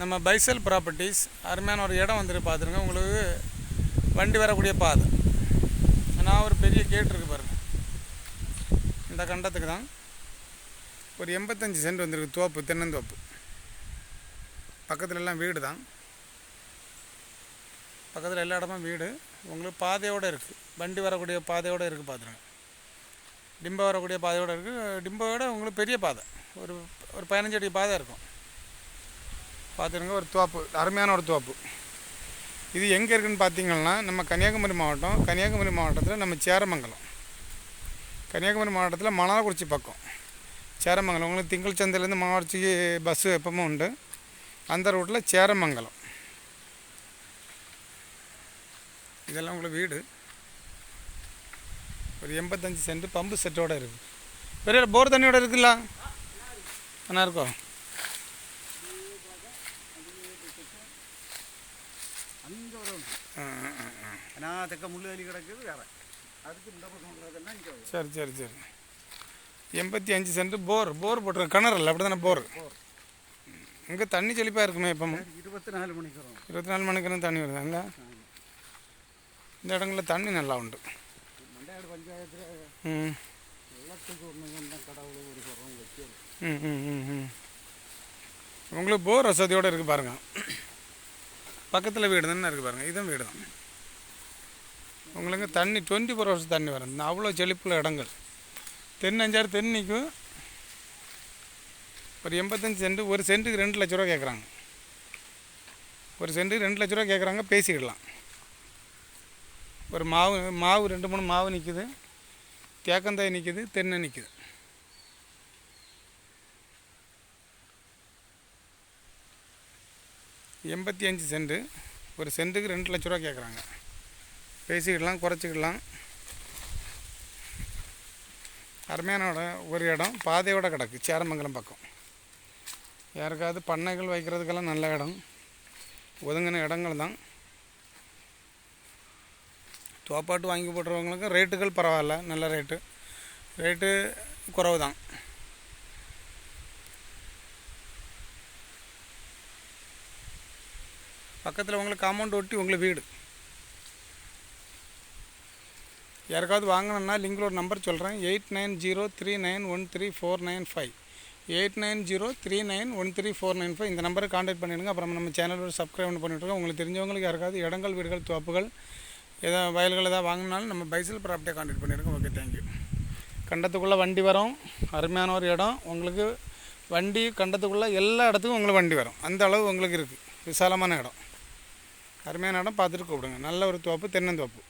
நம்ம பைசல் ப்ராப்பர்ட்டிஸ் அருமையான ஒரு இடம் வந்துட்டு பார்த்துருங்க உங்களுக்கு வண்டி வரக்கூடிய பாதை. நான் ஒரு பெரிய கேட் இருக்கு பாருங்க. இந்த கண்டத்துக்கு தான். ஒரு எண்பத்தஞ்சு சென்ட் வந்திருக்கு தோப்பு தென்னந்தோப்பு. பக்கத்துல எல்லாம் வீடு தான். பக்கத்தில் எல்லா இடமும் வீடு. உங்களுக்கு பாதையோடு இருக்குது வண்டி வரக்கூடிய பாதையோடு இருக்குது பார்த்துருங்க டிம்போ வரக்கூடிய பாதையோடு இருக்குது டிம்போவோட உங்களுக்கு பெரிய பாதை. ஒரு ஒரு பதினஞ்சு அடி பாதை இருக்கும். பார்த்துருங்க ஒரு தோப்பு அருமையான ஒரு தோப்பு இது எங்கே இருக்குன்னு பார்த்தீங்கன்னா நம்ம கன்னியாகுமரி மாவட்டம் கன்னியாகுமரி மாவட்டத்தில் நம்ம சேரமங்கலம். கன்னியாகுமரி மாவட்டத்தில் மணாலக்குறிச்சி பக்கம். சேரமங்கலம் உங்களுக்கு திங்கள் சந்தையிலேருந்து மாவட்டத்துக்கு பஸ்ஸு எப்பவும் உண்டு. அந்த ரூட்டில் சேரமங்கலம். இதெல்லாம் உங்களுக்கு வீடு. ஒரு எண்பத்தஞ்சு சென்ட் பம்பு செட்டோட இருக்குது பெரிய போர் தண்ணியோட இருக்குல்ல? என்ன இருக்கோம் அங்கே. நான் தெக்க முள்ளுவேலி கிடக்குது வேற அதுக்கு இந்த பக்கம் உள்ளதெல்லாம் இங்கே வரும் சரி சரி சரி எண்பத்தி அஞ்சு சென்ட் போர் போர் போட்டிருக்க கிணறு இல்லை அப்படி தானே போர் இங்கே தண்ணி செழிப்பாக இருக்குமே எப்பவும் இருபத்தி நாலு மணிக்கு வரும் இருபத்தி நாலு மணிக்கு தண்ணி வருது அங்கே இந்த இடங்களில் தண்ணி நல்லா உண்டு ம் உங்களுக்கு போர் வசதியோடு இருக்குது பாருங்க பக்கத்தில் வீடு தானே இருக்குது பாருங்கள் இதுவும் வீடு தான் உங்களுக்கு தண்ணி டுவெண்ட்டி ஃபோர் ஹவர்ஸ் தண்ணி வரும். அவ்வளோ செழிப்புள்ள இடங்கள். தென் அஞ்சாறு தென் நிற்கும் ஒரு எண்பத்தஞ்சு சென்ட் ஒரு சென்ட்டுக்கு ரெண்டு லட்ச ரூபா கேட்குறாங்க ஒரு சென்ட்டுக்கு ரெண்டு லட்ச ரூபா கேட்குறாங்க பேசிக்கிடலாம். ஒரு மாவு மாவு ரெண்டு மூணு மாவு நிற்குது தேக்கந்தாய் நிற்குது தென்னை நிற்குது எண்பத்தி அஞ்சு சென்ட்டு ஒரு சென்ட்டுக்கு ரெண்டு லட்ச ரூபா கேட்குறாங்க பேசிக்கிடலாம் குறைச்சிக்கிடலாம். அருமையான ஒரு இடம் பாதையோடு கிடக்கு சேரமங்கலம் பக்கம். யாருக்காவது பண்ணைகள் வைக்கிறதுக்கெல்லாம் நல்ல இடம். ஒதுங்கின இடங்கள் தான். தோப்பாட்டு வாங்கி போட்டுறவங்களுக்கு ரேட்டுகள் பரவாயில்ல நல்ல ரேட்டு. ரேட்டு குறைவு தான் பக்கத்தில் உங்களுக்கு காம்பவுண்ட் ஒட்டி உங்களுக்கு வீடு. யாருக்காவது வாங்கணும்னா லிங்கில் ஒரு நம்பர் சொல்கிறேன் eight nine zero three nine one three four nine five eight nine zero three nine one three four nine five இந்த நம்பரை காண்டாக்ட் பண்ணிடுங்க. அப்புறம் நம்ம சேனல் சப்ஸ்கிரைப் பண்ணிட்டுருக்கோம் உங்களுக்கு தெரிஞ்சவங்களுக்கு யாருக்காவது இடங்கள் வீடுகள் தோப்புகள் எதாவது வயல்கள் ஏதாவது வாங்கினாலும் நம்ம பைசல் ப்ராப்பர்ட்டியை காண்டாக்ட் பண்ணிடுங்க. ஓகே தேங்க்யூ கண்டத்துக்குள்ளே வண்டி வரும். அருமையான ஒரு இடம். உங்களுக்கு வண்டி கண்டத்துக்குள்ளே எல்லா இடத்துக்கும் உங்களுக்கு வண்டி வரும். அந்த அளவு உங்களுக்கு இருக்குது விசாலமான இடம். அருமையான இடம் பார்த்துட்டு கூப்பிடுங்க. நல்ல ஒரு தோப்பு தென்னந்தோப்பு